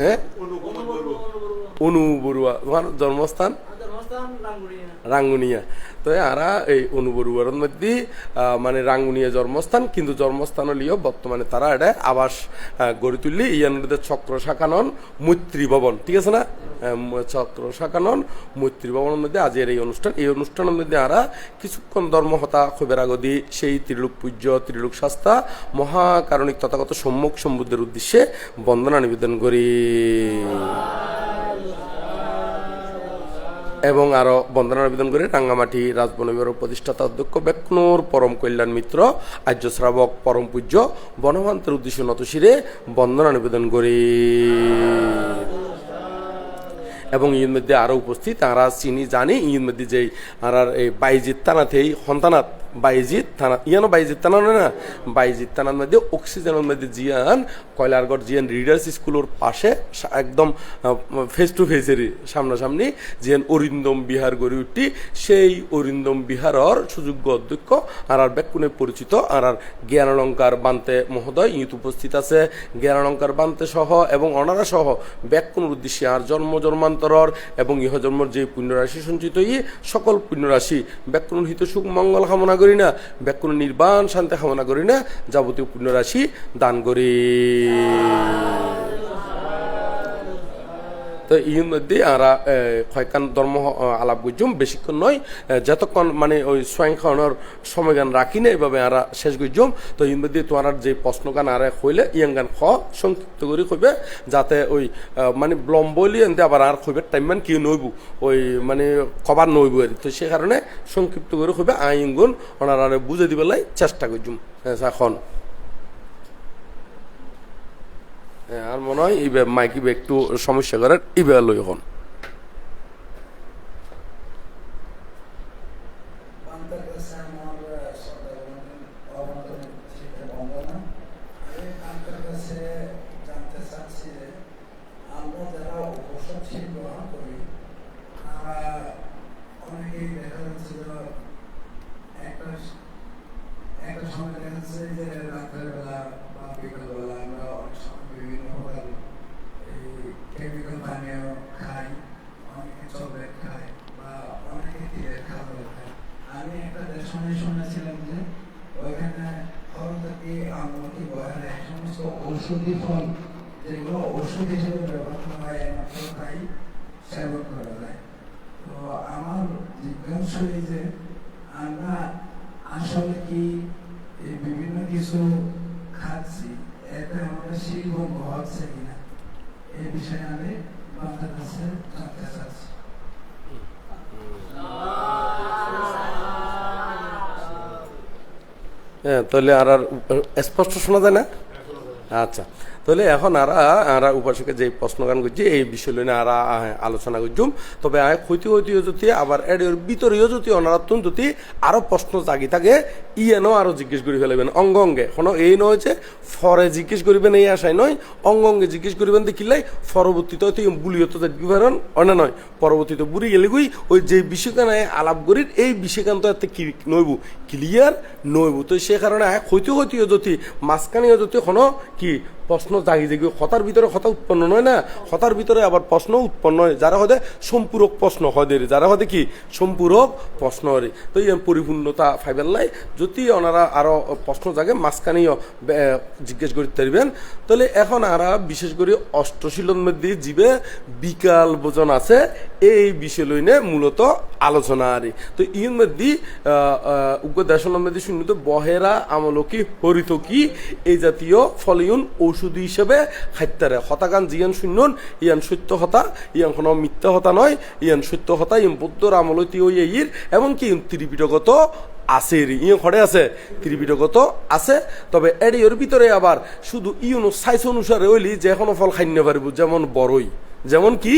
হ্যাঁ অনু বড়ুয়া জন্মস্থান? রাঙ্গুনিয়া। তো আরা এই অনু বড়ুয়ার মধ্যে মানে রাঙ্গুনিয়া জন্মস্থান, কিন্তু জন্মস্থান হলিও বর্তমানে তারা এটা আবাস গড়ে তুললি। মধ্যে চক্র শাখানন মৈত্রী ভবন, ঠিক আছে না? চক্র শাখানন মৈত্রী ভবনের মধ্যে আজের এই অনুষ্ঠান। এই অনুষ্ঠানের মধ্যে আরা কিছুক্ষণ ধর্মহতা খবের আগদি সেই ত্রিলোক পূজ্য, ত্রিলোক শাস্তা মহাকারণিক তথাগত সম্মুখ সম্বুদ্ধের উদ্দেশ্যে বন্দনা নিবেদন করি। এবং আরও বন্দনা নিবেদন করে রাঙ্গামাটি রাজবন বিভাগের প্রতিষ্ঠাতা অধ্যক্ষ বেকনুর পরম কল্যাণ মিত্র, আর্য শ্রাবক পরম পূজ্য বনমান্তের উদ্দেশ্য নতশিরে বন্দনা নিবেদন করি। এবং ইয়ের মধ্যে আরও উপস্থিত, তারা চিনি জানি ইয়ের মধ্যে যে আর এই বাইজিৎ থানাতেই সন্তানাত বাইজিৎ থানা ইয়ানো বাইজিৎ থানা নয় না? বাইজিৎ থানার মধ্যে অক্সিজেনের মধ্যে জিয়ান, কয়লারগড় জিয়ান রিডার্স স্কুলের পাশে একদম ফেস টু ফেসের সামনাসামনি জিয়ান অরিন্দম বিহার গড়ে উঠি। সেই অরিন্দম বিহারর সুযোগ্য অধ্যক্ষ আর আর বেকুনে পরিচিত। আর আর জ্ঞানালঙ্কার বান্তে মহোদয় ইউত উপস্থিত আছে। জ্ঞানালঙ্কার বান্তে সহ এবং অনারা সহ ব্যাকুনের উদ্দেশ্যে আর জন্ম জন্মান্তরর এবং ইহ জন্মর যে পুণ্যরাশি সঞ্চিত ই সকল পুণ্যরাশি ব্যাকুন হিত সুখ, মঙ্গল কামনা না ব্যাক কোনো নির্বাণ শান্তি কামনা করি না যাবতীয় পুণ্যরাশি দান করি। তো ইর মধ্যে আমরা কয়েকখান ধর্ম আলাপ গুজুম বেশিক্ষণ নয় যতক্ষণ মানে ওই স্বয়ং খাওয়ানোর সময়গান রাখি না এইভাবে আমরা শেষ গুজুম, তো ইর মধ্যে তোমার যে প্রশ্নগান আর হইলে ইয়াং গান খ সংক্ষিপ্ত করে কইবে, যাতে ওই মানে ব্লম্বলি এনতে আবার আর কইবে টাইম মান কি নইব, ওই মানে কবার নইব আর তো সে কারণে সংক্ষিপ্ত করে কইবে, আইন গুণ ওনারা বুঝে দিবেলাই চেষ্টা করছুম এখন হ্যাঁ, আর মনে হয় ইবে মাইকি একটু সমস্যা করার ইবে লই এখন বান্তার কাছে আমার সদাগণের অবদানের চিত্রে বন্দনা আমি বান্তার কাছে জানতে চাচ্ছি যে আমরা যারা উপসব শীল গ্রহণ করি আমরা অনেকেই দেখা যাচ্ছে যে একটা একটা সময় দেখা যাচ্ছে যে রাতের বেলা বা বিকেল বেলা আমরা অনেক সময় বিভিন্ন প্রকার এই কেমিক্যাল পানীয় খাই অনেকে চকলেট খায় বা অনেকে তেলের খাবার খায় আমি একটা দেশনে শুনেছিলাম যে ওইখানে হরতাকি আমলকি বয়ারে এই সমস্ত ঔষধি ফল যেগুলো ওষুধ হিসেবে ব্যবহার করা হয় একমাত্র তাই সেবন করা যায় তো আমার জিজ্ঞাসা এই যে আমরা আসলে কি এই বিভিন্ন কিছু খাচ্ছি এতে আমাদের শিলভঙ্গ হচ্ছে কিনা এই বিষয়ে আমি আপনার কাছে জানতে চাচ্ছি হ্যাঁ তাহলে আর আর স্পষ্ট শোনা যায় না? আচ্ছা। তাহলে এখন আর উপাসকে যে প্রশ্নগান করছি, এই বিষয় লইনে আর আলোচনা করছুম। তবে ক্ষতি হইতে যদি, আবার এর ভিতরেও যদি অনারাত্ম যদি আরও প্রশ্ন জাগি থাকে ইয়েনও আরও জিজ্ঞেস করে ফেলবেন অঙ্গ অঙ্গে। কোনো এই নয় যে ফরে জিজ্ঞেস করিবেন এই আশায় নয়, অঙ্গ অঙ্গে জিজ্ঞেস করিবেন দেখিলাই পরবর্তীতে হয়তো বুলিও তো দেখবি অন্য নয়। পরবর্তীতে বুড়ি গেলে গুই ওই যে বিষয়খানে আলাপ করি এই বিষয়খান তো এতে কি নইব? ক্লিয়ার নইব। তো সে কারণে ক্ষতি হইতেও যদি, মাঝখানেও যদি কোনো কি প্রশ্ন জাগি জাগি হতার ভিতরে হতা উৎপন্ন নয় না? হতার ভিতরে আবার প্রশ্ন উৎপন্ন হয়। যারা হতে সম্পূরক প্রশ্ন হয় যারা হতে কি? সম্পূরক প্রশ্ন হয় তো এই পরিপূর্ণতা লাই, যদি ওনারা আরও প্রশ্ন জাগে মাঝখানেও জিজ্ঞেস করতে পারবেন তাহলে এখন আরা বিশেষ করে অষ্টশীলর মধ্যে জীবে বিকাল ভোজন আছে। এই বিষয় লইনে মূলত আলোচনা আরে। তো ইর মধ্যে উগ্র দেশনের মধ্যে শুনিত বহেরা আমলকি, হরিত কি, এই জাতীয় ফলিউন ঔষধি হিসেবে খাইতারে হতাগান জিয়ান শূন্যন, ইয়ান সত্য হতা, ইয়ান কোনো মিথ্যা হতা নয়, ইয়ান সত্য হতা, ইয়ান বৌদ্ধর রামলতি ও ইর, এমনকি ত্রিপিটগত আছে ইয়ে ঘরে আছে ত্রিপিটগত আছে, তবে এর ভিতরে আবার শুধু ইউনো সাইজ অনুসারে হইলি যে কোনো ফল খাইন্য পারিব, যেমন বড়ই যেমন কি?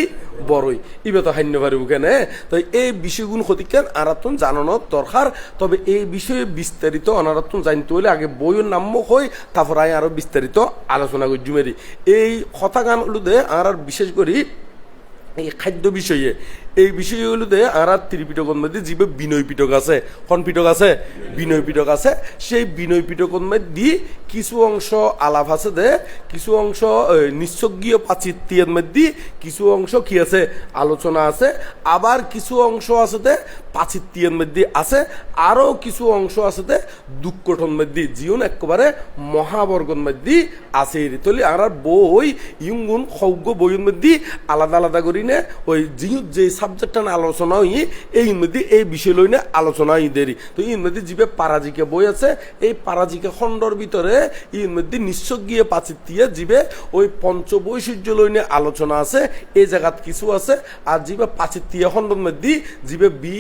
বড়ই ইবে তো খাইন্য পারিব কেনে তো এই বিষয়গুলো ক্ষতিকেন আরাতন জানানো দরকার। তবে এই বিষয়ে বিস্তারিত অনারাতন জানতে হলে আগে বইয়ের নাম্য হই, তারপর আই আরও বিস্তারিত আলোচনা করি জুমেরি এই কথা গান হলুদে আর আর বিশেষ করি এই খাদ্য বিষয়ে এই বিষয়গুলোতে আর ত্রিপিটকের মধ্যে জীবে বিনয় পিটক আছে। কোন পিটক আছে? বিনয় পিটক আছে। সেই বিনয় পিটকের মধ্যে কিছু অংশ আলাপ আছে দে, কিছু অংশ নিঃসজ্ঞীয় পাচিত্যের মধ্যে কিছু অংশ কি আছে? আলোচনা আছে। আবার কিছু অংশ আছে দে পাচিত্যের মধ্যে আছে। আরও কিছু অংশ আছে দে দুঃখটন মধ্যে, জীবন একেবারে মহাবর্গর মধ্যে আছে। তলি আর বই ইউগুন সৌজ্ঞ বইয়ের মধ্যে আলাদা আলাদা করি নে ওই জিহুত যে সাবজেক্টটা আলোচনা হই এই মধ্যে এই বিষয় লই না আলোচনা হই দেরি। তো মধ্যে জিবে পারাজিকে বই আছে, এই পারাজিকে খণ্ডর ভিতরে মধ্যে নিশ্চয় গিয়ে পাচিতিয়া জিবে ওই পঞ্চ বৈশিষ্ট্য লই নিয়ে আলোচনা আছে, এই জায়গাত কিছু আছে আর জিবে পাচিতিয়া খণ্ডর মধ্যে জিবে বি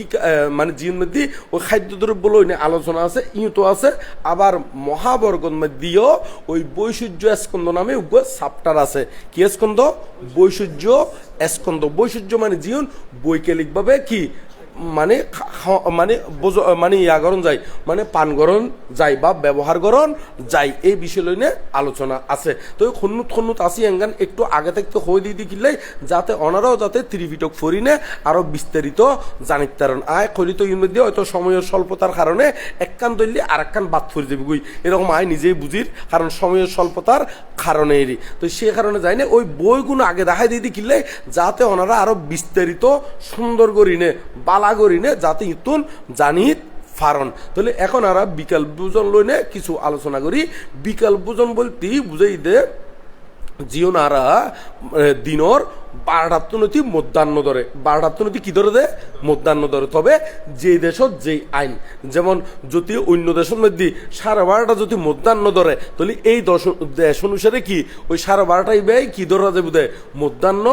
মানে জির মধ্যে ওই খাদ্যদ্রব্য লই নিয়ে আলোচনা আছে ইউতো আছে আবার মহাবর্গর মধ্যেও ওই বৈশিষ্ট্য স্কন্দ নামে সাপ্টার আছে। কি স্কন্দ বৈশিষ্ট্য স্কন্দ বৈশিষ্ট্য মানে জীবন বৈকালিকভাবে কি মানে মানে মানে ইয়াগরণ যায় মানে পান গরণ যায় বা ব্যবহার গরণ যায়, এই বিষয় লইনে আলোচনা আছে। তো খন্নুত খন্নুত আসি এঙ্গান, একটু আগে থাকতে হয়ে দিয়ে দিকিলাই যাতে অনারাও যাতে ত্রিপিটক ফরিনে আরও বিস্তারিত জানিত তারণ আয় খলিত মধ্যে হয়তো সময়ের স্বল্পতার কারণে একখান দললে আর একখান বাদ ফুরি যাবে গুই। এরকম আয় নিজেই বুঝির, কারণ সময়ের স্বল্পতার কারণে এরই তো সে কারণে যাই না ওই বইগুলো আগে দেখাই দিয়ে দিকিলে যাতে ওনারা আরও বিস্তারিত সুন্দর করিনে, বালা করিনে যাতে ইতুন জানিত ফারণ তাহলে এখন আর বিকাল বুজন লইনে কিছু আলোচনা করি। বিকাল বুজন বলতে বুঝাই দে জিওনারা দিনর বারোটাত্তনতি মধ্যাহ্ন ধরে। বারোটাত্তনতি কি ধরে দে? মধ্যাহ্ন ধরে। তবে যে দেশত যে আইন, যেমন যদি অন্য দেশের মধ্যে সাড়ে বারোটা যদি মধ্যাহ্ন ধরে, তাহলে এই দশ, দেশ অনুসারে কি? ওই সাড়ে বারোটাই ব্যয় কি ধরা যাবে দে? মধ্যাহ্ন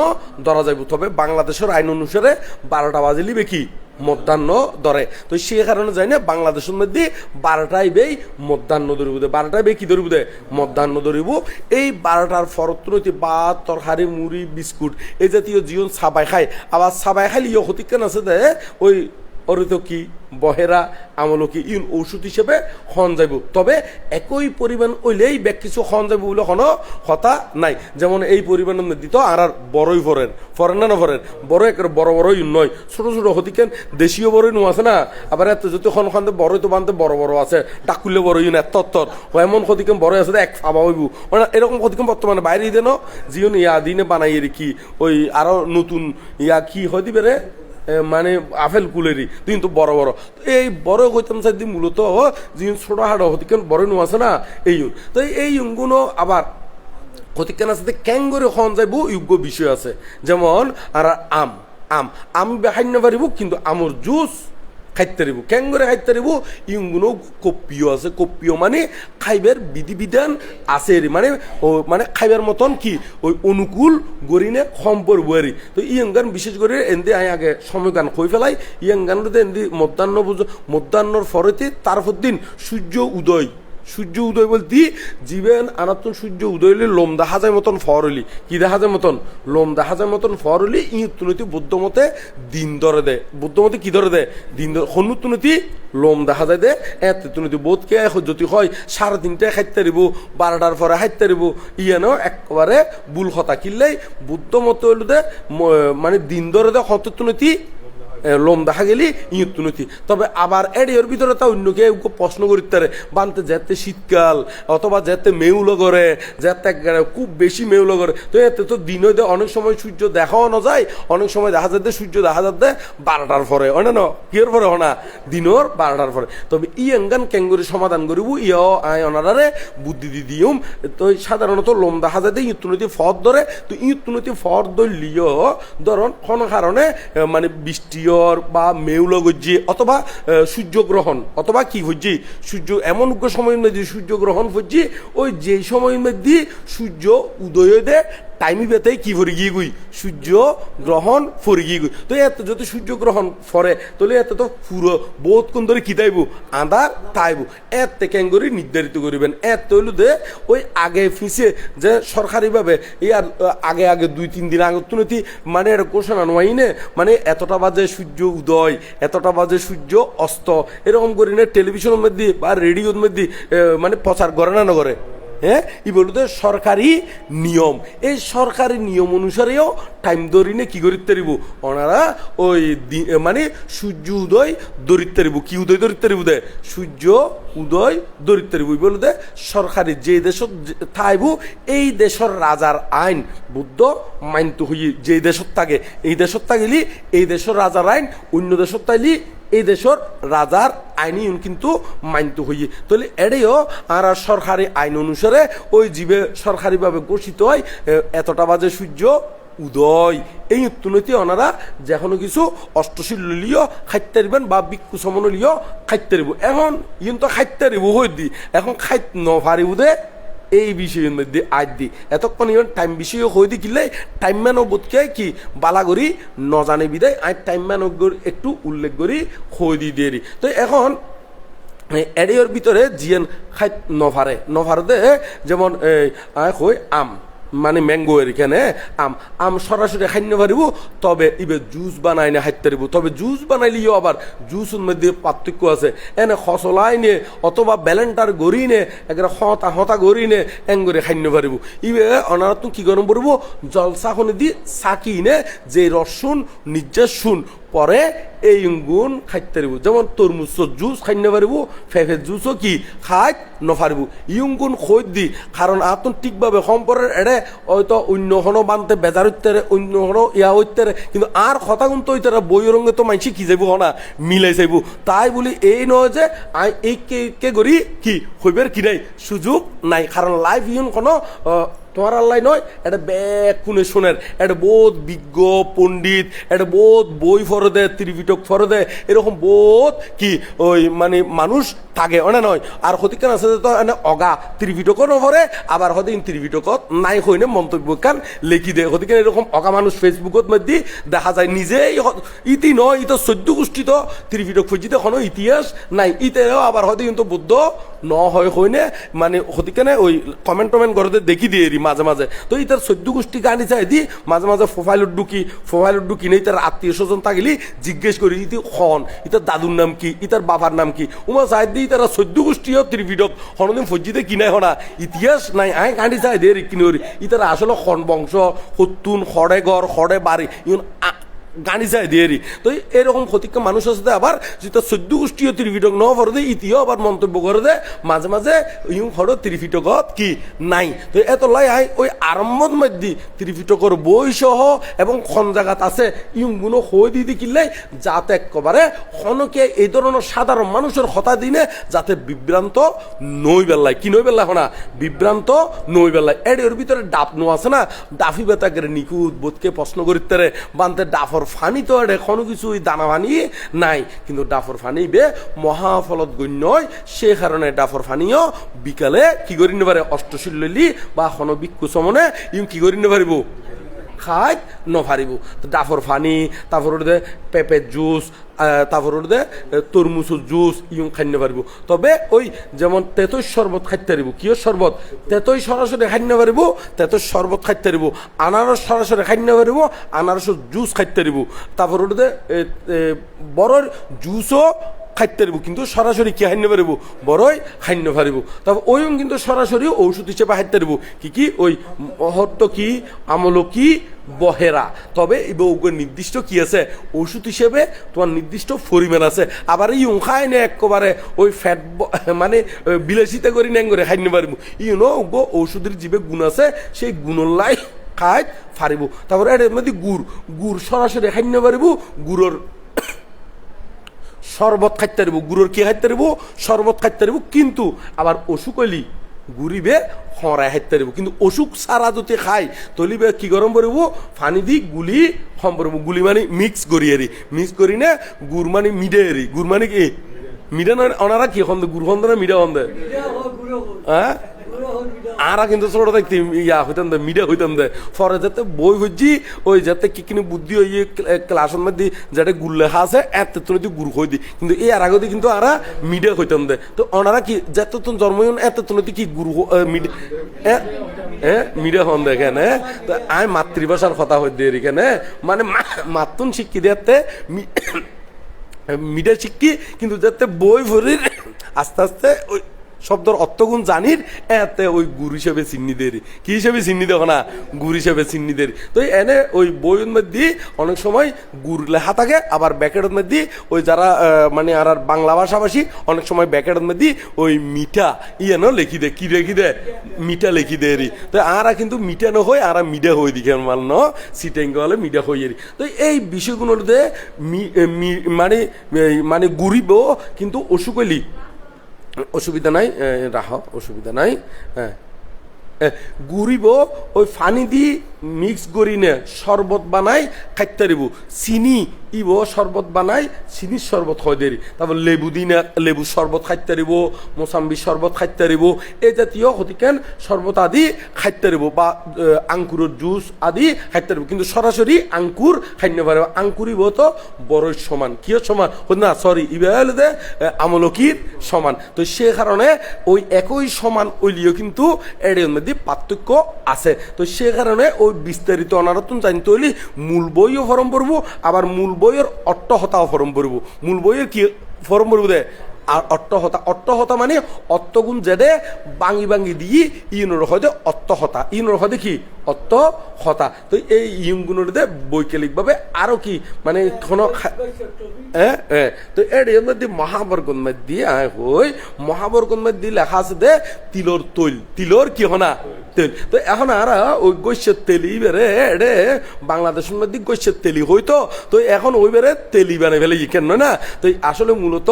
ধরা যাবে তবে বাংলাদেশের আইন অনুসারে বারোটা বাজিলিবে কি? মধ্যাহ্ন ধরে। তো সে কারণে যাই না, বাংলাদেশের মধ্যে বারোটাই বেই মধ্যাহ্ন ধরিব দে। বারোটাই বেই কি ধরিব দে? মধ্যাহ্ন ধরিব। এই বারোটার ফরত্রতি বা তরকারি, মুড়ি, বিস্কুট, এই জাতীয় জীবন সাবাই খায়। আবার সাবাই খাইলে ইয়ে হতিকান আছে দে, ওই অরিত কি বহেরা, আমলকি, ইউন ঔষধ হিসেবে হন যাইব। তবে একই পরিমাণ ওইলেই ব্যাগ কিছু হন যাইব বলে কোনো কথা নাই। যেমন এই পরিমাণের মধ্যে তো আর আর বড়ই ফরেন ফরেন না না ফরেন বড় একের বড় বড় ইউন নয়। ছোট ছোট হতিকেন দেশীয় বড়ই নো আছে না? আবার এত যদি খন খান বড়ই তো বানতে বড় বড় আছে। ডাকুলে বড় ইউন এত তত ও এমন হতিকেন বড় আছে এক ফাবা হইব। এরকম হতিকেন বর্তমানে বাইরে দেন? জিওন ইয়া দিনে বানাই কি? ওই আরও নতুন ইয়া কি হয় দিবে রে মানে আপেল কুলেরই কিন্তু বড় বড়। এই বড় কইতাম চাই মূলত যে ছোট হাড় হতে কেন বড় নো আছে না, এই। তো এই ইউনগুলো আবার ক্ষতিকান আছে ক্যাং করে খন যাইব যোগ্য বিষয় আছে। যেমন, আর আম আম। আম বেহান্য পারিব কিন্তু আমর জুস খাইতে পারিব ক্যাং করে খাইতে পারিব ইউনগুলো কপিও আছে, কপিও মানে খাইবার বিধিবিধান আছে এরি। মানে ও মানে খাইবার মতন কি? ওই অনুকূল গরিনে কম পড়ব এরি তো ইয়ঙ্গান বিশেষ করে এন্দি আই আগে সময় গান কই ফেলাই। ইয়ঙ্গান এন্দি মধ্যাহ্ন মধ্যাহ্নর ফরতে তারপর দিন সূর্য উদয়। সূর্য উদয় বলতে জীবেন আনাতন সূর্য উদয় হইলে লোম দেখা যায় মতন ফর হইলি কি দেখা যায় মতন? লোম দেখা যায় মতন ফর হইলি ইতুনতি বুদ্ধ মতে দিন ধরে দে। বুদ্ধ মতে কি ধরে দে? দিন ধরে হনুতুনতি লোম দেখা যায় দে। এত তুনতি বোধ কে যদি হয় সাড়ে তিনটায় খাইতে দিব বারোটার পরে খাইতে দিব ইয়ানো একেবারে বুল হতা কিনলেই বুদ্ধ মতে হইল দে মানে দিন ধরে দে হতুনতি এ, লোম দেখা গেলি ইয়ত্তু নথি তবে আবার এডিওর ভিতরে তা অন্য কেউ প্রশ্ন করিতে বানতে যেতে শীতকাল, অথবা যেতে মেউলো করে, যেতে খুব বেশি মেউলো করে। তো এতে তো দিনে দে, অনেক সময় সূর্য দেখাও না যায় অনেক সময় দেখা যাতে সূর্য দেখা যাতে বারোটার পরে। অনে ন কিয়ের পরে হনা দিনর বারোটার পরে। তবে ই এঙ্গান ক্যাঙ্গুরি সমাধান করিব, ইয় আয় অনারারে বুদ্ধি দি দিউম। তো সাধারণত লোম দেখা যাতে ইয়ত্তুনতি ফদ ধরে। তো ইয়ত্তুনতি ফদ ধরলিও, ধরন, কোন কারণে মানে বৃষ্টিয়র বা মেউল গজ্জি অথবা সূর্যগ্রহণ, অথবা কি হচ্ছে সূর্য এমন সময়ের মধ্যে সূর্যগ্রহণ হচ্ছে ওই যে সময়ের মধ্যে সূর্য উদয় দে টাইমি বেতে কি ফরি গিয়ে গুই? সূর্য গ্রহণ ফরি গিয়ে গুই। তো এত যদি সূর্য গ্রহণ ফরে, তাহলে এত তো পুরো বহুত কোন ধরে কি তাইব? আন্ধার তাইব। এত থেকে করে নির্ধারিত করিবেন। এত হইল দে ওই আগে ফিসে যে সরকারিভাবে ইয়ার আর আগে আগে দুই, তিন দিন আগে তুলতি মানে এটা ঘোষণা নয় নে মানে এতটা বাজে সূর্য উদয়, এতটা বাজে সূর্য অস্ত, এরকম করে না টেলিভিশনের মধ্যে বা রেডিওর মধ্যে মানে প্রচার করে না করে হ্যাঁ বলতে সরকারি নিয়ম। এই সরকারি নিয়ম অনুসারেও টাইম ধরিনে কি করিতে পারিব ওনারা ওই মানে সূর্য উদয় দরিতে পারিব কি উদয় দরিতে পারিব দে? সূর্য উদয় দরিতে পারিব ই বলতে সরকারি যে দেশত যে- থাইব, এই দেশের রাজার আইন বুদ্ধ মাইন্ত হই যে দেশত থাকে এই দেশত থাকিলি এই দেশের রাজার আইন, অন্য দেশত তাইলি এই দেশের রাজার আইনি কিন্তু মানিত হইয়ে তাহলে এড়েও আর সরকারি আইন অনুসারে ওই জীবে সরকারিভাবে ঘোষিত হয় এতটা বাজে সূর্য উদয়। এই উত্তনতি ওনারা যে কোনো কিছু অষ্টশীল লিও খাইতে দিবেন বা বিক্ষু সমন লিও খাইতে এখন ইন তো দিব হই দি এখন খাইত নভারিব দে। এই বিষয়ের মধ্যে আজ দি। এতক্ষণ ইমান টাইম বিষয় হয়ে দি টাইম ম্যান বোধকে কি বালাগরি নজানে বিদায় আজ টাইম ম্যান একটু উল্লেখ করি হয়ে দি দেরি তো এখন এডিওর ভিতরে জিয়েন খাই নভারে নভারতে যেমন আম। মানে ম্যাঙ্গো এর এখানে, আম আম সরাসরি খাইন্য পারিব, তবে ইবে জুস বানাই না খাইতে পারিব। তবে জুস বানাইলেও আবার জুসের মধ্যে পার্থক্য আছে। এনে খসলাই নে অথবা ব্যালেন্টার গড়ি নে একেবারে হতা হতা গড়ি নে এঙ্গরে খাইন্য পারিব। ইবে অনারা তো কি গরম পড়ব? জলসাখনে দি সাকি নে যে রসুন নির্যাস শুন পরে এই গুণ খাইতে পারিব। যেমন তরমুজ জুস খাইতে পারিব ফেফে জুসও কি খাই নফারিব ইয়ুঙ্গুন খৈ দি, কারণ আতন ঠিকভাবে সম্পরের এড়ে হয়তো অন্য হনো বানতে বেজার হইতে অন্য হনো ইয়া হইতে কিন্তু আর কথা কিন্তু হইতে বই রঙে তো মাইছি কি যাইব হনা, মিলাই যাইব। তাই বলি এই নয় যে, আই, এই কে করি কি, হইবের কি নাই, সুযোগ নাই। কারণ লাইফ ইউন কোনো তোমার আল্লাহ নয়, এটা ব্যাগ কোনে শোনের এটা বহুত বিজ্ঞ, পণ্ডিত, এটা বহুত বই ফরে দেয় ত্রিপিটক ফরে দেয় এরকম বহুত কি ওই মানে মানুষ থাকে, অনে নয়। আর হতিকান আছে যে তো এনে অগা ত্রিপিটকও নভরে, আবার হদিন ত্রিপিটকত নাই হইনে মন্তব্য কান লেখি দেয় হতিকান এরকম অগা মানুষ ফেসবুকত মধ্যে দেখা যায়, নিজেই ইতি নয়, ইতো চোদ্দ গোষ্ঠী তো ত্রিপিটক ফুজিতে কোনো ইতিহাস নাই। ইতেও আবার হয়তো কিন্তু বুদ্ধ ন হয় হইনে মানে হতিকানে ওই কমেন্ট টমেন্ট করতে দেখি দিয়ে এরি মাঝে মাঝে তো ইতার চোদ্দ গোষ্ঠী গানি চাই দি মাঝে মাঝে প্রোফাইলত ঢুকি প্রোফাইলত ঢুকি নেই তার আত্মীয় স্বজন থাকিলি জিজ্ঞেস করি ইতি খন ইতার দাদুর নাম কি? ইতার বাবার নাম কি? উমা চাই দি তারা চোদ্দ গোষ্ঠীও ত্রিপিটক হনদিন ফজিতে কিনাই হনা ইতিহাস নাই, আই গানি চাই দিয়ে কিনে ইতার আসলে খন বংশ, সত্তুন খড়ে ঘর খড়ে বাড়ি ইউন গানি যায় দিয়েরি তো এরকম ক্ষতিকা মানুষ আছে আবার যেটা চোদ্দ গোষ্ঠীয় ত্রিপিটক ন করে দে ইতিও আবার মন্তব্য করে দে মাঝে মাঝে ইউ হর ত্রিপিটকত কি নাই। তো এত লাই আই, ওই আরম্ভর মধ্যে ত্রিপিটকর বই সহ এবং খন জায়গাত আছে, ইউ গুলো হয়ে দি দি যাতে একেবারে খনকে এই ধরনের সাধারণ মানুষের হতা দিনে যাতে বিভ্রান্ত নই বেল্লাই কি নই বেল্লাই হনা বিভ্রান্ত নই বেলায়। এর ভিতরে ডাপ নো আছে না? ডাফি বেতাকে নিখুঁত বোধকে প্রশ্ন করিতে বানতে ডাফর ফানি তো আর এখনও কিছু দানা ফানি নাই। কিন্তু ডাফর ফানি বে মহাফলত গণ্য হয় সে কারণে ডাফর ফানিও বিকালে কি করি পারে? অষ্টশীল লইলি বা কোনো বিক্ষু সমনে ইউ কি করি পারিব? খাই নফারিব ডাফর ফানি তারপর দে পেঁপের জুস তারপর দে তরমুজের জুস ইউং খাইতে পারিব তবে ওই যেমন তেতই শরবত খাইতে পারিব। কিয় শরবত? তেতই সরাসরি খাইতে পারিব তেতই শরবত খাইতে পারিব। আনারস সরাসরি খাইতে পারিব আনারসের জুস খাইতে পারিব। তারপর দে বড়র জুসও খাইতে পারিব কিন্তু সরাসরি কি খাইতে পারিব বড়ই খাইতে পারিব তবে ওইও কিন্তু সরাসরি ঔষধ হিসেবে খাইতে পারিব কি কি? ওই মহত্ব কি? আমলকি বহেরা। তবে বউকে নির্দিষ্ট কি আছে? ওষুধ হিসেবে তোমার নির্দিষ্ট পরিমাণ আছে। আবার এই খায় না একেবারে ওই ফ্যাট মানে বিলাসিতা করি ন্যাং করে খাইতে পারিব ইউনো গো ঔষধের জীবে গুণ আছে, সেই গুণলাই খাই ফারিব। তারপরে এর মধ্যে গুড়। গুড় সরাসরি খাইতে পারিব গুড়ের শরবত খাইতে পারব গুড়ের কি খাইতে পারব শরবত খাইতে পারব কিন্তু আবার অসুখ হইলি গুড়িবে, খরায় হাইতে পারব কিন্তু অসুখ সারা যদি খাই তলিবে কি গরম করব ফানি দি গুলি খম করব গুলি মানে মিক্স করি এরি মিক্স করি না গুড় মানে মিডে এরি গুড় মানে কি? মিডে নয় ওনারা কি হন্দে গুড় হন্দে। না মিডে হন্দে হ্যাঁ? আরা কিন্তু ছোট দেখতে ইয়া হইতাম দে মিডিয়া হইতাম দে। পরে যাতে বই হইছি ওই যাতে কি কিনে বুদ্ধি হই ক্লাসের মধ্যে যাতে গুল লেখা আছে এত তুলে দি গুরু হই দি। কিন্তু এই আর আগে কিন্তু আরা মিডিয়া হইতাম দে। তো ওনারা কি যত তুন জন্ম এত তুলে কি গুরু হ্যাঁ মিডিয়া হন দেখেন হ্যাঁ তো আমি মাতৃভাষার কথা হই দিয়ে এখানে মানে মাতুন শিক্ষি মিডিয়া শিক্ষি কিন্তু যাতে বই ভরির আস্তে আস্তে ওই শব্দর অর্থগুণ জানির, এতে ওই গুর হিসেবে চিহ্নিদের কি হিসেবে চিহ্নি দেখো না? গুর হিসেবে চিহ্নিদের তো এনে ওই বইয়ের মধ্যে অনেক সময় গুর লেখা থাকে, আবার ব্যাকেটের মধ্যে ওই যারা মানে আর আর বাংলা ভাষাভাষী, অনেক সময় ব্যাকেটের মধ্যে ওই মিঠা ইয়েনো লিখি দে কি লিখি দে মিঠা লিখি দে রি। তো আরা কিন্তু মিঠা ন হয়, আর মিডা হয়ে দিকে মাল ন সিটেঙ্গ হলে মিডা হয়ে তো এই মি- মানে মানে গুরিব, কিন্তু অসুখ হইলি অসুবিধা নাই রাহ অসুবিধা নাই হ্যাঁ গুড়িব ওই ফানি দি মিক্স করি নে শরবত বানাই খাইতে চিনি ইব শরবত বানাই চিনির শরবত হয় দেরি। তারপর লেবু দি না লেবু শরবত খাইতে দিব মোসাম্বি শরবত খাইতে দিব এই জাতীয় হতিকেন শরবত আদি খাইতে দিব বা আঙ্কুরের জুস আদি খাইতে দিব কিন্তু সরাসরি আঙ্কুর খাইতে পারে আঙ্কুরিব তো বড়ই সমান। কিয় সমান? না সরি ইবে এ, আমলকির সমান। তো সে কারণে ওই একই সমান ওইলিও কিন্তু এর মধ্যে পার্থক্য আছে। তো সে কারণে ওই বিস্তারিত অনারতন জানতে হইলে মূল বইও ফরম পড়ব আবার মূল বইয়ের অট্টহতাও ফরম পড়ব। মূল বইয়ের কি ফরম পড়ব দে? আর অট্টহতা অট্টহতা মানে অত্তগুণ জেদে বাঙি বাঙি দিয়ে ইউনোর হদে অত্তহতা ইন হদে কি? অত্তহতা তো এই ইউনগুলোর দে বৈজ্ঞানিকভাবে আরও কি মানে কোনো হ্যাঁ হ্যাঁ তো এর মধ্যে মহাবর্গন মধ্যে আয় হই মহাবর্গন মধ্যে লেখা আছে দে তিলর তৈল। তিলর কি হনা? তেল। তো এখন আর ওই গৈসের তেলি বেড়ে এডে বাংলাদেশের মধ্যে গৈসের তেলি হইতো তো এখন ওই বেড়ে তেলি বানাই ফেলে, ই কেন না? তো আসলে মূলত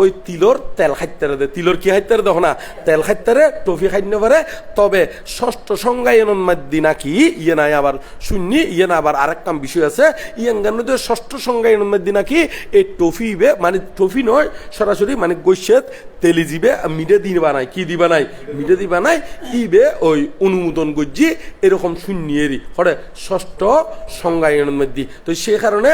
ওই তিলর তেল খাইতে দে। তিলর কি খাইতে দেখো না তেল খাইতে টফি খাইতে পারে তবে ষষ্ঠ সংজ্ঞায়নের মধ্যে নাকি? ইয়ে নাই আবার শুননি ইয়ে না আবার আরেক কাম বিষয় আছে। ইয়ে গানুদের ষষ্ঠ সংজ্ঞায়নের মধ্যে নাকি এই টফি মানে টফি নয়, সরাসরি মানে গৈসেত তেলি জিবে মিডে দিয়ে বানায়। কি দি বানায় মিডে দি বানায়, ইবে ওই অনুমোদন গজ্জি, এরকম শূন্যেরই হরে, ষষ্ঠ সংজ্ঞায়নের মধ্যে তো সে কারণে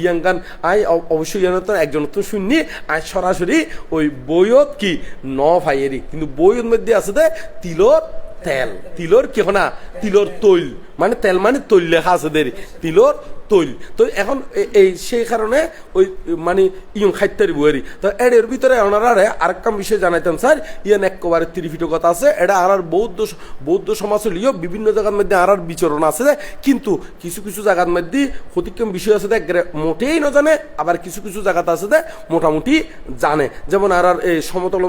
ইয়াঙ্গান আই অবশ্যই ইয়ান তো, একজন তো শুননি আই সরাসরি ওই বইয়ত কি? ন ভাইয়েরই কিন্তু বইয়ের মধ্যে আছে দে তিলর তেল। তিলর কি না তিলর তৈল। মানে তেল মানে তৈল লেখা আছে দেরি তিলর তৈল। তো এখন এই সেই কারণে ওই মানে ইয়ং খাইতের বইয়েরই তো এর ভিতরে ওনারা আরেকটা বিষয় জানাইতেন স্যার ইয়ান একেবারে ত্রিফিট কথা আছে। এটা আর বৌদ্ধ বৌদ্ধ সমাজ হলিও বিভিন্ন জায়গার মধ্যে আর বিচরণ আছে কিন্তু কিছু কিছু জায়গার মধ্যে ক্ষতিক্রম বিষয় আছে যে মোটেই না জানে আবার কিছু কিছু জায়গাতে আছে যে মোটামুটি জানে। যেমন আর আর এই সমতল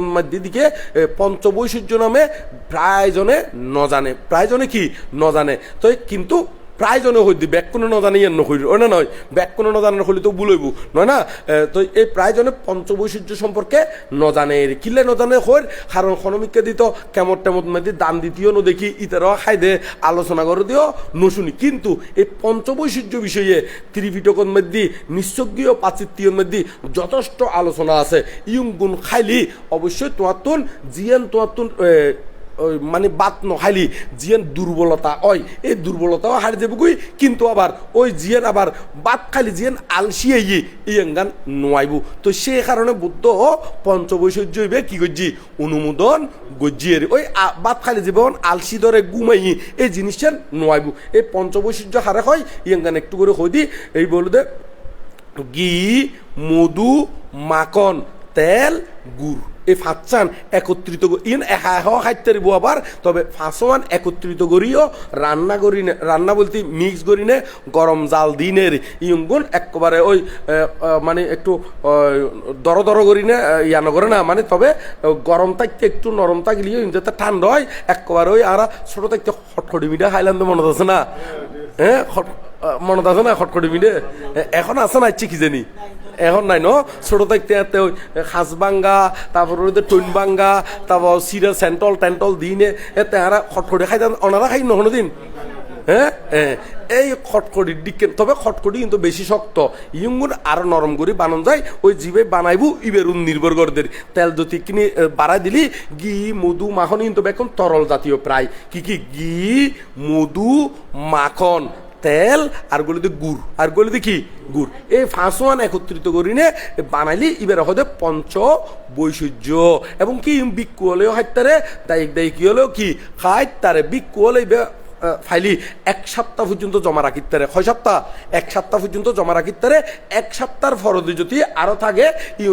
দিকে এ, পঞ্চবৈশিষ্ট্য নামে প্রায় জনে ন জানে কি? ন জানে তো কিন্তু প্রায় জনে হইদি ব্যাক কোনো ন জানি ইয়ান নকরি ও না নয় ব্যাক কোনো ন জানার হলে তো বুলইব। নয় না? তো এই প্রায় জনে পঞ্চবৈশিষ্ট্য সম্পর্কে ন জানে এর কিলে ন জানে হইর কারণ খনমিককে দিত কেমন টেমত মেদি দান দ্বিতীয় ন দেখি ইতারাও খাই দে আলোচনা করে দিও নশুনি। কিন্তু এই পঞ্চবৈশিষ্ট্য বিষয়ে ত্রিপিটকর মধ্যে নিঃসজ্ঞীয় পাচিত্রীয় মধ্যে যথেষ্ট আলোচনা আছে। ইয়ং গুণ খাইলি অবশ্যই তোমার তুন জিয়ান তোমার তুন এ, ওই মানে বাত নখাইলি জিয়ান দুর্বলতা ওই এই দুর্বলতাও হারি যাবগুই কিন্তু আবার ওই জিয়ান আবার বাত খালি জিয়ান আলসিয়ে ইয়ে ইয়াঙ্গান নোয়াইবু তো সে কারণে বুদ্ধ পঞ্চবৈশ্বর্য হইবে কি গজ্জি? অনুমোদন গজ্জিয়ের ওই বাত খালি জীবন আলসি ধরে গুমাই এই জিনিসটা নোয়াইবু এই পঞ্চবৈশ্বর্য হারে হয় ইয়াঙ্গান একটু করে হই দি, এই বলে দে, ঘি, মধু, মাখন, তেল, গুড়। এই ফাঁচান একত্রিত ইন একা একাও খাইতে পারিব আবার, তবে ফাঁসোয়ান একত্রিত করিও, রান্না করি রান্না বলতে মিক্স করি নে গরম জাল দিনের ইয়ঙ্গুন, একবারে ওই মানে একটু দর দর করি নে ইয়া নগরে না মানে তবে গরম থাকতে একটু নরম থাকলেও যাতে ঠান্ডা হয়, একবারে ওই আর ছোট থাকতে খটখটি মিঠা খাইলাম তো মনে আছে না? হ্যাঁ মনত আছে না খটখটি মিঠে? এখন আছে না ইচ্ছে কি জানি? এখন নাই, ন? ছোট থাকতে এতে ওই খাস বাঙ্গা তারপর যে টইন তারপর সিরা সেন্টল টেন্টল দিনে এতে আরা খটখটি খাই ওনারা খাই নহনো দিন হ্যাঁ এই খটখটির দিকে তবে খটখটি কিন্তু বেশি শক্ত। ইয়ঙ্গুর আরও নরম করে বানান যায়, ওই জিবে বানাইবো ইবেরুন নির্ভর করদের। তেল যদি কিনে বাড়াই দিলি, ঘি, মধু, মাখন, কিন্তু এখন তরল জাতীয় প্রায়। কি কি? ঘি, মধু, মাখন। তেল আর গলিতে গুড়। আর গলিতে কি? গুড়। এই ফাঁসোয়ান একত্রিত করি নে বানাইলি এবার হতে পঞ্চ বৈশিষ্ট্য। এবং কি? বিক্ষু হলেও হাইতারে দায়িক দায়িক কি হলেও কি? হাইতারে বিক্ষু হলে ফাইলি এক সপ্তাহ পর্যন্ত জমা রাখিত তারে ছয় সপ্তাহ? এক সপ্তাহ পর্যন্ত জমা রাখিত তারে এক সপ্তাহের ফরদি যদি আরও থাকে ই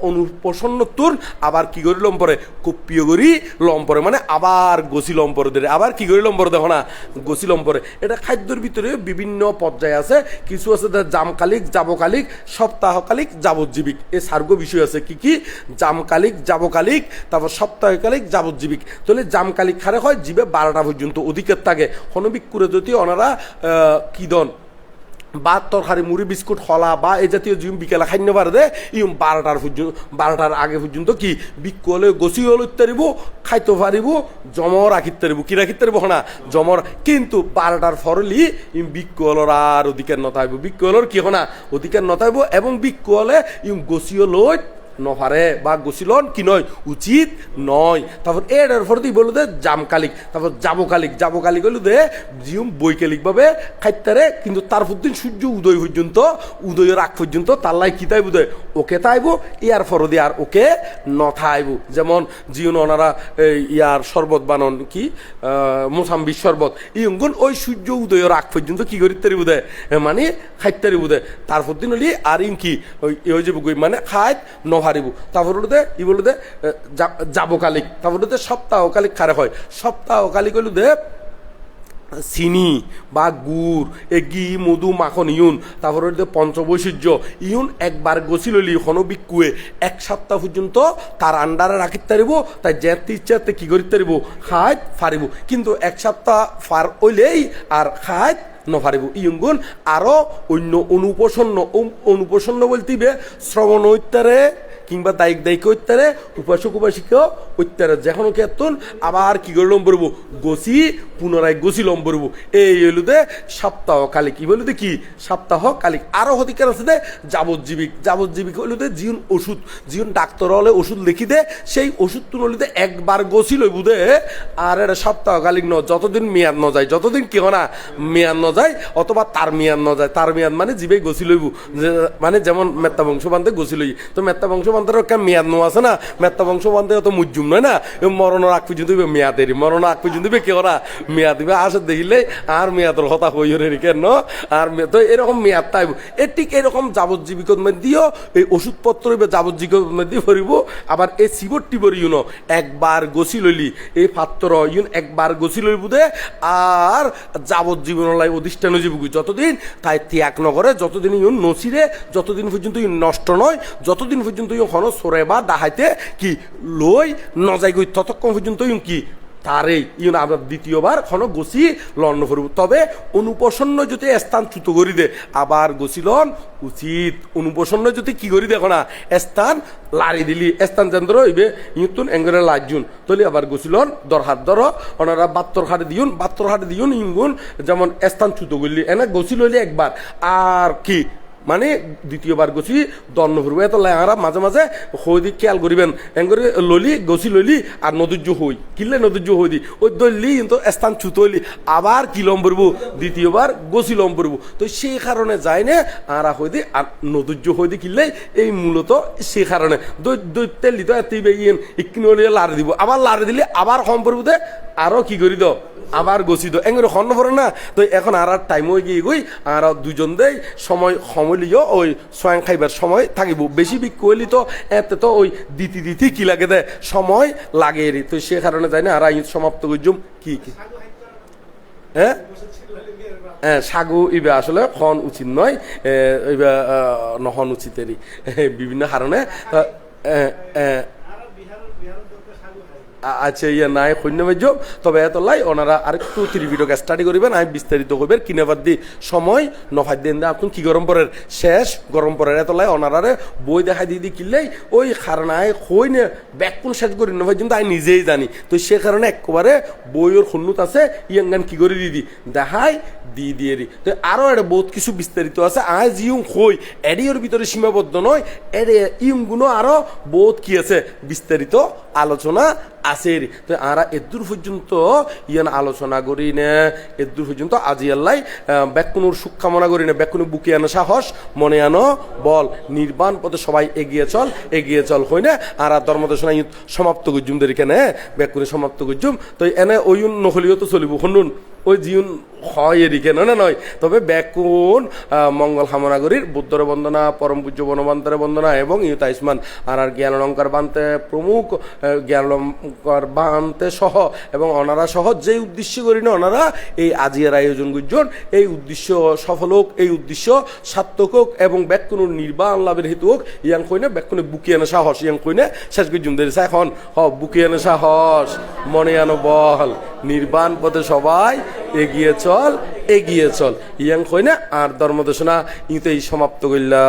অনুপ্রসন্ন তোর, আবার কি করি লম্পরে? কপিও করি লম্পরে। মানে আবার গছি লম্পরে ধরে। আবার কি করি লম্পরে দেখো না? গছি লম্পরে। এটা খাদ্যের ভিতরে বিভিন্ন পর্যায়ে আছে। কিছু আছে জামকালিক যাবকালিক সপ্তাহকালিক, যাবজ্জীবিক। এ সার্গ বিষয় আছে কি কি? জামকালিক যাবকালিক তারপর সপ্তাহকালিক, যাবজ্জীবিক। তাহলে জামকালিক খারে হয়, জীবে বারোটা পর্যন্ত অধিকের থাকে। হনবিক করে যদি ওনারা কি দন? বা তরকারি, মুড়ি, বিস্কুট, হলা বা এই জাতীয় জিম বিকেলে খাইন্য পারে দে ইম বারোটার পর্যন্ত বারোটার আগে পর্যন্ত কি বিক্কু হলে গছি হলে ইত্যাদিব, খাইতে পারিব, জমর রাখিতে পারিব। কি রাখিতে পারিব না জমর। কিন্তু বারোটার ফরলি ইম বিক্কু হলর আর অধিকার নতাইব বিক্কু হলর কি হনা? অধিকার নতাইব এবং বিক্কু হলে ইম গছিও লই নহারে বা গছিলন কি নয়? উচিত নয়। তারপর এর ফরতি বলল দে, জামকালিক। তারপর যাবকালিক যাবকালিক হলো দে জিউম বৈকালিক ভাবে খাইতারে কিন্তু তার দিন সূর্য উদয় পর্যন্ত উদয়ের আগ পর্যন্ত তার লাই কি তাইব দে? ওকে তাইব, ইয়ার ফরদি আর ওকে নথাইব যেমন জিউন ওনারা ইয়ার শরবত বানন কি মোসাম্বির শরবত এই অঙ্গন ওই সূর্য উদয়ের আগ পর্যন্ত কি করিতে তারিব দে মানে খাইতে তারিব দে তারপর দিন হলি আর ইন কি ওই যে মানে খাইত নহারিব তারপর হলো ই বলো দে যাবকালিক। তারপর সপ্তাহকালিক খারে হয়? সপ্তাহকালিক হলো দে চিনি বা গুড়, এ ঘি, মধু, মাখন, ইউন। তারপর পঞ্চবৈশিজ্য ইউন একবার গছি লইলি হন বিকুয়ে এক সপ্তাহ পর্যন্ত তার আন্ডারে রাখিত পারিব তাই যেতে ইচ্ছাতে কি করিতে পারিব খাইত ফারিব। কিন্তু এক সপ্তাহ ফার হইলেই আর খাইত নফারিব ইয়ুঙ্গুন আরও অন্য অনুপসন্ন অনুপসন্ন বলতিবে, শ্রবণ কিংবা দায়িক দায়িক উপাসক উপাসিক ঐত্যারে যখন কেতন আবার কি করে লম্বরব গছি, পুনরায় গছি লম্বরব এই হইল দে সপ্তাহ কালিক। কি বলু কি? সপ্তাহ কালিক। আরও অধিকার আছে দে যাবজ্জীবিক যাবজ্জীবিক হইল দে? জীবন ওষুধ। জীবন ডাক্তার হলে ওষুধ লিখি দে, সেই ওষুধ তুন দে একবার গছি লইব দে। আর এটা সপ্তাহ কালিক ন, যতদিন মেয়াদ ন যায় যতদিন কি না, মেয়াদ ন যায় অথবা তার মেয়াদ ন যায় তার মেয়াদ মানে জীবে গছি লইব। মানে যেমন মেত্তা বংশ বান্ধে গছি লই। তো মেত্তা বংশ বান্ধের একটা মেয়াদ নো আছে না? মেত্তা বংশ বান্ধে অত মুজুম নয় না? এ মরণের আগ পর্যন্ত দিবে মেয়াদেরই মরণের আগ পর্যন্ত কে ওরা? মেয়াদ দিবে। আসে দেখিলে, আর মেয়াদের হতা হই রে কেন? আর তো এরকম মেয়াদ তাইব। এ ঠিক এরকম যাবজ্জীবিকর মধ্যেও এই ওষুধপত্র যাবজ্জীবিকর মধ্যে ভরিব। আবার এই সিবর টিবর ইউন, একবার গছি লইলি, এই পাত্র ইউন একবার গছি লইব দে আর যাবজ্জীবন লাই অধিষ্ঠান জীব যতদিন তাই ত্যাগ নগরে যতদিন ইউন নসিরে, যতদিন পর্যন্ত ইউন নষ্ট নয়, যতদিন পর্যন্ত ইউন হন সরে বা দাহাইতে কি লই নজাই গই ততক্ষণ পর্যন্ত কি? তারেই ইউন আবার দ্বিতীয়বার খন গছি লন্ন করব তবে অনুপসন্ন যদি স্থান চুত করি দে, আবার গছিলন উচিত। অনুপসন্ন যদি কি করি দেখো না স্থান লারি দিলি। স্থান চন্দ্র হইবে ইউতুন এঙ্গরে লাজুন। তলি আবার গছিলন দর হাত দর ওনারা বাত্তর হাটে দিউন বাত্তর হাটে দিউন ইঙ্গুন যেমন স্থান চুত করলি এনে গছি লইলি একবার। আর কি? মানে দ্বিতীয়বার গছি দন্ন ফুরবো এত লেহারা মাঝে মাঝে হই দি খেয়াল করিবেন এঙ্গরে ললি, গছি লইলি আর নদুর্য হই কিনলে নদুর্য হই দি? ওই দললি কিন্তু স্থান ছুতো হইলি আবার কি লম পড়ব দ্বিতীয়বার গছি লম পড়ব তো সেই কারণে যায় না আর হই দি আর নদুর্য হই দি কিনলে এই মূলত সেই কারণে দৈত্যের লিতো এতিবে ইয়েন ইকিনি হলে লার দিব। আবার লার দিলে আবার কম পড়ব দে। আরও কি করি দাও আবার গছি তো এঙ্গরে হন্ন পড়ে না? তো এখন আর টাইম হয়ে গিয়ে গই আর দুজন দেই সময় সমলিও ওই সোয়াং খাইবার সময় থাকিব। বেশি বিক কইলি তো, এতে তো ওই দিতি দিতি কি লাগে দে, সময় লাগে এরি তো সে কারণে যাই না, আর আইন সমাপ্ত করজুম কি কি? হ্যাঁ? হ্যাঁ সাগু ইবে আসলে হন উচিত নয় ইবে নহন উচিত এরি বিভিন্ন কারণে আচ্ছা ইয়ে নাই, শূন্য বাজ্য। তবে এত লাই, ওনারা আরেকটু তিরি ভিডিও স্টাডি করবেন। আমি বিস্তারিত করবেন কিনেবার দি সময় নফাই দিন দে। আপনি কি গরম পরের? শেষ, গরম পরের এত লাই, ওনারারে বই দেখাই দিয়ে দি কিনলেই ওই খারনায় কই নে ব্যাকুন শেষ করি নফাই কিন্তু আমি নিজেই জানি। তো সে কারণে একবারে বইয়ের খুন্নুত আছে, ইয়াঙ্গান কি করে দিদি দেখাই, দি দিয়ে দি তো আরও এটা বহুত কিছু বিস্তারিত আছে। আজ ইউং হই এডিওর ভিতরে সীমাবদ্ধ নয়, এডে ইউংগুলো আরও বহুত কি আছে, বিস্তারিত আলোচনা আছে। এর। তো আরা এদূর পর্যন্ত ইয়ান আলোচনা করি না এদূর পর্যন্ত আজি আল্লাহ ব্যাকুনুর সুখ কামনা করি না ব্যাকুনু বুকে আনো সাহস, মনে আনো, বল, নির্বাণ পথে সবাই এগিয়ে চল এগিয়ে চল হই না আর ধর্মদেশনা সমাপ্ত গুজুম দের কেনে ব্যাকুনে সমাপ্ত গুজুম তো এনে ওই নহলিও তো চলিব, শুনুন ওই জিউন হয় এদিকে। নয় না নয়। তবে ব্যাকুন আহ, মঙ্গল হামনাগরীর বুদ্ধরে বন্দনা পরম পূজ্য বনবান্তরে বন্দনা এবং ইউত আয়ুষ্মান আর আর জ্ঞান অলঙ্কার বানতে প্রমুখ জ্ঞান অলঙ্কার বানতে সহ এবং অনারা সহ যে উদ্দেশ্য করি না ওনারা এই আজিয়ার আয়োজন গুজন এই উদ্দেশ্য সফল হোক এই উদ্দেশ্য সার্থক হোক এবং ব্যাকুনুর নির্বাণ লাভের হেতু হোক ইয়াং কইনে ব্যাকুনে বুকিয়ানো সাহস ইয়াং কইনে শেষ গুজুম দের। এখন হ বুকিয়ানো সাহস মনে আনো বল নির্বাণ পথে সবাই এগিয়ে চল এগিয়ে চল। ইয়াং কইনে আর ধর্মদেশনা ইতেই সমাপ্ত করলা